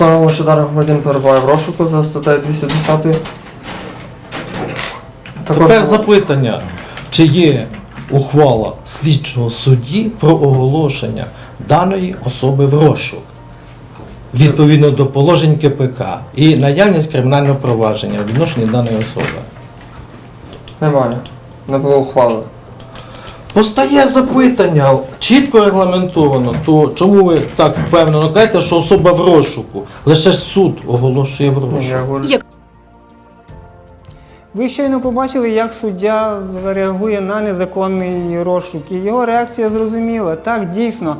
Встановлено, що даний громадянин перебуває в розшуку за статтею 210. Також Тепер було- запитання, чи є ухвала слідчого судді про оголошення даної особи в розшук відповідно до положень КПК і наявність кримінального провадження у відношенні даної особи. немає. Не було ухвали. Постає запитання, чітко регламентовано, то чому ви так впевнено кажете, що особа в розшуку? Лише суд оголошує в Ні, розшук. я говорю, Як- Ви щойно побачили, як суддя реагує на незаконний розшук. І його реакція зрозуміла. Так, дійсно.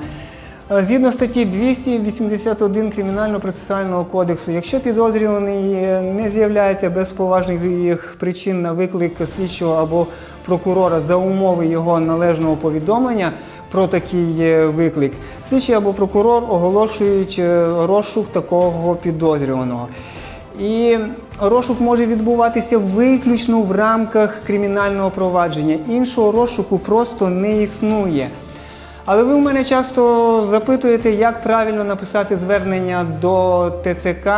Е, Згідно статті 281 Кримінально-процесуального кодексу, якщо підозрюваний е, не з'являється без поважних причин на виклик слідчого або прокурора за умови його належного повідомлення про такий е, виклик, слідчий або прокурор оголошують е, розшук такого підозрюваного. І розшук може відбуватися виключно в рамках кримінального провадження. Іншого розшуку просто не існує. Але ви в мене часто запитуєте, як правильно написати звернення до ТЦК,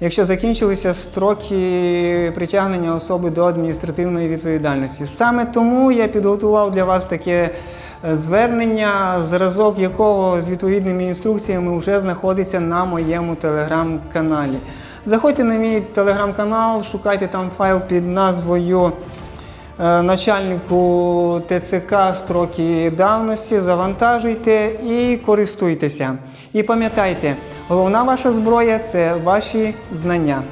якщо закінчилися строки притягнення особи до адміністративної відповідальності. Саме тому я підготував для вас таке е, звернення, зразок якого з відповідними інструкціями вже знаходиться на моєму телеграм-каналі. Заходьте на мій телеграм-канал, шукайте там файл під назвою начальнику ТЦК строки давності, завантажуйте і користуйтеся. І пам'ятайте, головна ваша зброя це ваші знання.